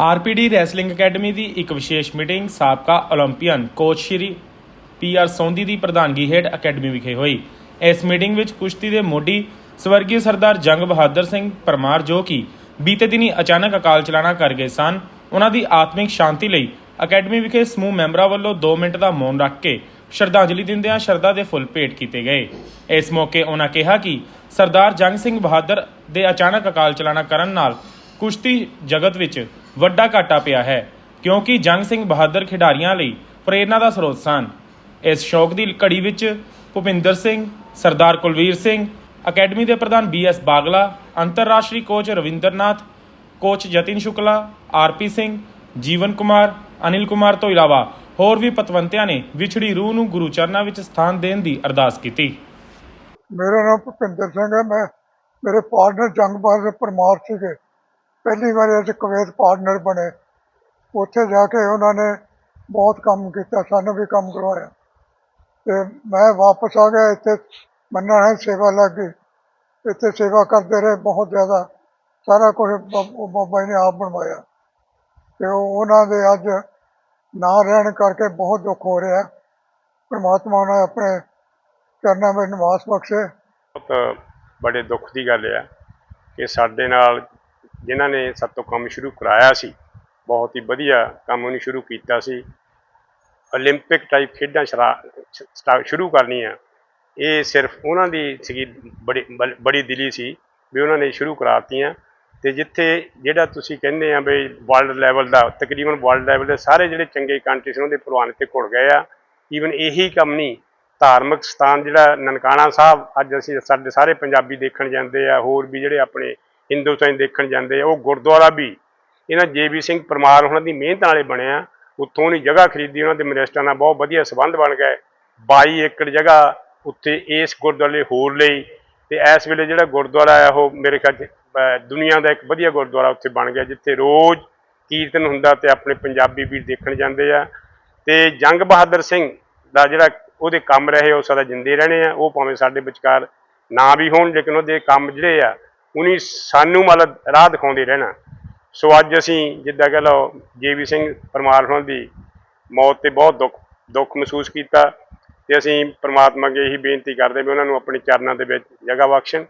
RPD wrestling academy ਦੀ ਇੱਕ ਵਿਸ਼ੇਸ਼ meeting ਸਾਬਕਾ 올림픽ੀਅਨ ਕੋਚ ਸ਼੍ਰੀ ਪੀਆਰ ਸੌਂਦੀ ਦੀ ਪ੍ਰਧਾਨਗੀ ਹੇਠ ਅਕੈਡਮੀ ਵਿਖੇ ਹੋਈ। ਇਸ ਮੀਟਿੰਗ ਵਿੱਚ ਕੁਸ਼ਤੀ ਦੇ ਮੋਢੀ ਸਵਰਗੀ ਸਰਦਾਰ ਜੰਗ ਬਹਾਦਰ ਸਿੰਘ ਪਰਮਾਰ ਜੋ ਕਿ ਬੀਤੇ ਦਿਨੀ ਅਚਾਨਕ ਅਕਾਲ ਚਲਾਣਾ ਕਰ ਗਏ ਸਨ, ਉਹਨਾਂ ਦੀ ਆਤਮਿਕ ਸ਼ਾਂਤੀ ਲਈ ਅਕੈਡਮੀ ਵਿਖੇ ਸਮੂਹ ਮੈਂਬਰਾਂ ਵੱਲੋਂ 2 ਮਿੰਟ ਦਾ ਮੌਨ ਰੱਖ ਕੇ ਸ਼ਰਧਾਂਜਲੀ ਦਿੰਦਿਆਂ ਸ਼ਰਧਾ ਦੇ ਫੁੱਲ ਭੇਟ ਕੀਤੇ ਗਏ। ਇਸ ਮੌਕੇ ਉਹਨਾਂ ਕਿਹਾ ਕਿ ਸਰਦਾਰ ਜੰਗ ਸਿੰਘ ਬਹਾਦਰ ਦੇ ਅਚਾਨਕ ਅਕਾਲ ਚਲਾਣਾ ਕਰਨ ਨਾਲ ਕੁਸ਼ਤੀ ਜਗਤ ਵਿੱਚ ਵੱਡਾ ਘਾਟਾ ਪਿਆ ਹੈ, ਕਿਉਂਕਿ ਜੰਗ ਸਿੰਘ ਬਹਾਦਰ ਖਿਡਾਰੀਆਂ ਲਈ ਪ੍ਰੇਰਨਾ ਦਾ ਸਰੋਤ ਸਨ। ਇਸ ਸ਼ੌਕ ਦੀ ਘੜੀ ਵਿੱਚ ਭੁਪਿੰਦਰ ਸਿੰਘ, ਸਰਦਾਰ ਕੁਲਵੀਰ ਸਿੰਘ, ਅਕੈਡਮੀ ਦੇ ਪ੍ਰਧਾਨ ਬੀ ਐਸ ਬਾਗਲਾ, ਅੰਤਰਰਾਸ਼ਟਰੀ coach Ravindranath, coach Jatin Shukla, R P Singh, Jeevan Kumar, Anil Kumar ਤੋਂ ਇਲਾਵਾ ਹੋਰ ਵੀ ਪਤਵੰਤਿਆਂ ਨੇ ਵਿਛੜੀ ਰੂਹ ਨੂੰ ਗੁਰੂ ਚਰਨਾਂ ਵਿੱਚ ਸਥਾਨ ਦੇਣ ਦੀ ਅਰਦਾਸ ਕੀਤੀ। ਮੇਰਾ ਨਾਮ ਭੁਪਿੰਦਰ ਸਿੰਘ ਹੈ। ਮੈਂ ਮੇਰੇ ਪਾਰਟਨਰ ਜੰਗ ਪਰਮਾਰ ਸੀਗੇ ਪਹਿਲੀ ਵਾਰ ਅਸੀਂ ਕੁਵੈਤ ਪਾਰਟਨਰ ਬਣੇ। ਉੱਥੇ ਜਾ ਕੇ ਉਹਨਾਂ ਨੇ ਬਹੁਤ ਕੰਮ ਕੀਤਾ, ਸਾਨੂੰ ਵੀ ਕੰਮ ਕਰਵਾਇਆ। ਤੇ ਮੈਂ ਵਾਪਸ ਆ ਗਿਆ, ਇੱਥੇ ਮੰਨਣਾ ਹੈ ਸੇਵਾ ਲੱਗ ਗਈ। ਇੱਥੇ ਸੇਵਾ ਕਰਦੇ ਰਹੇ ਬਹੁਤ ਜ਼ਿਆਦਾ। ਸਾਰਾ ਕੁਝ ਬਾਬਾ ਜੀ ਨੇ ਆਪ ਬਣਵਾਇਆ। ਤੇ ਉਹ- ਉਹਨਾਂ ਦੇ ਅੱਜ ਨਾ ਰਹਿਣ ਕਰਕੇ ਬਹੁਤ ਦੁੱਖ ਹੋ ਰਿਹਾ। ਪਰਮਾਤਮਾ ਨੇ ਆਪਣੇ ਚਰਨਾਂ ਵਿੱਚ ਨਿਵਾਸ ਬਖਸ਼ੇ। ਬਹੁਤ ਬੜੇ ਦੁੱਖ ਦੀ ਗੱਲ ਆ ਕਿ ਸਾਡੇ ਨਾਲ ਜਿਨ੍ਹਾਂ ਨੇ ਸਾਡੇ ਤੋਂ ਕੰਮ ਸ਼ੁਰੂ ਕਰਾਇਆ ਸੀ ਬਹੁਤ ਹੀ ਵਧੀਆ ਕੰਮ ਉਹਨੇ ਸ਼ੁਰੂ ਕੀਤਾ ਸੀ 올림픽 ਟਾਈਪ ਖੇਡਾਂ ਸ਼ਰਾ- ਸਟਾ- ਸ਼ੁਰੂ ਕਰਨੀਆਂ ਇਹ ਸਿਰਫ ਉਹਨਾਂ ਦੀ ਸੀਗੀ ਬੜੀ ਬਲ- ਬੜੀ ਦਿਲੀ ਸੀ ਵੀ ਉਹਨਾਂ ਨੇ ਸ਼ੁਰੂ ਕਰਾਤੀਆਂ ਤੇ ਜਿੱਥੇ ਜਿਹੜਾ ਤੁਸੀਂ ਕਹਿੰਦੇ ਆ ਵੀ ਵਰਲਡ ਲੈਵਲ ਦਾ ਤਕਰੀਬਨ ਵਰਲਡ ਲੈਵਲ ਦੇ ਸਾਰੇ ਜਿਹੜੇ ਚੰਗੇ ਕੰਟਰੀ ਸੀ ਉਹਨਾਂ ਦੇ ਪ੍ਰਵਾਨ ਤੇ ਘੁਲ ਗਏ ਆ ਈਵਨ ਇਹੀ ਕੰਮ ਨਹੀਂ ਧਾਰਮਿਕ ਸਥਾਨ ਜਿਹੜਾ ਨਨਕਾਣਾ ਸਾਹਿਬ ਅੱਜ ਅਸੀਂ ਸਾਡੇ ਸਾਰੇ ਪੰਜਾਬੀ ਦੇਖਣ ਜਾਂਦੇ ਆ ਹੋਰ ਵੀ ਜਿਹੜੇ ਆਪਣੇ ਹਿੰਦੁਸਤਾਨ ਦੇਖਣ ਜਾਂਦੇ ਆ ਉਹ ਗੁਰਦੁਆਰਾ ਵੀ। ਇਹਨਾਂ ਜੇਬੀ ਸਿੰਘ ਪਰਮਾਰ ਉਹਨਾਂ ਦੀ ਮਿਹਨਤ ਨਾਲੇ ਬਣਿਆ, ਉੱਥੋਂ ਉਹਨੇ ਜਗ੍ਹਾ ਖਰੀਦੀ, ਉਹਨਾਂ ਦੇ ਮਿਨਿਸਟਰ ਨਾਲ ਬਹੁਤ ਵਧੀਆ ਸਬੰਧ ਬਣ ਗਏ। 22 ਏਕੜ ਜਗ੍ਹਾ ਉੱਥੇ ਇਸ ਗੁਰਦੁਆਰੇ ਹੋਰ ਲਈ ਤੇ ਇਸ ਵੇਲੇ ਜਿਹੜਾ ਗੁਰਦੁਆਰਾ ਆ ਉਹ ਮੇਰੇ ਖਿਆਲ 'ਚ ਦੁਨੀਆ ਦਾ ਇੱਕ ਵਧੀਆ ਗੁਰਦੁਆਰਾ ਉੱਥੇ ਬਣ ਗਿਆ, ਜਿੱਥੇ ਰੋਜ਼ ਕੀਰਤਨ ਹੁੰਦਾ ਤੇ ਆਪਣੇ ਪੰਜਾਬੀ ਵੀਰ ਦੇਖਣ ਜਾਂਦੇ ਆ। ਤੇ ਜੰਗ ਬਹਾਦਰ ਸਿੰਘ ਦਾ ਜਿਹੜਾ ਉਹਦੇ ਕੰਮ ਰਹੇ, ਉਹ ਸਦਾ ਜਿੰਦੇ ਰਹਿਣੇ ਆ, ਉਹ ਭਾਵੇਂ ਸਾਡੇ ਵਿਚਕਾਰ ਨਾ ਵੀ ਹੋਣ, ਲੇਕਿਨ ਉਹਦੇ ਕੰਮ ਜਿਹੜੇ ਆ ਉਨੀ ਸਾਨੂੰ ਮਤਲਬ ਰਾਹ ਦਿਖਾਉਂਦੇ ਰਹਿਣਾ। ਸੋ ਅੱਜ ਅਸੀਂ ਜਿੱਦਾਂ ਕਹ ਲਓ, ਜੀਵੀ ਸਿੰਘ ਪਰਮਾਰ ਦੀ ਮੌਤ ਤੇ ਬਹੁਤ ਦੁੱਖ ਦੁੱਖ ਮਹਿਸੂਸ ਕੀਤਾ ਤੇ ਅਸੀਂ ਪਰਮਾਤਮਾ ਅੱਗੇ ਇਹੀ ਬੇਨਤੀ ਕਰਦੇ ਵੀ ਉਹਨਾਂ ਨੂੰ ਆਪਣੇ ਚਰਨਾਂ ਦੇ ਵਿੱਚ ਜਗ੍ਹਾ ਬਖਸ਼ਣ।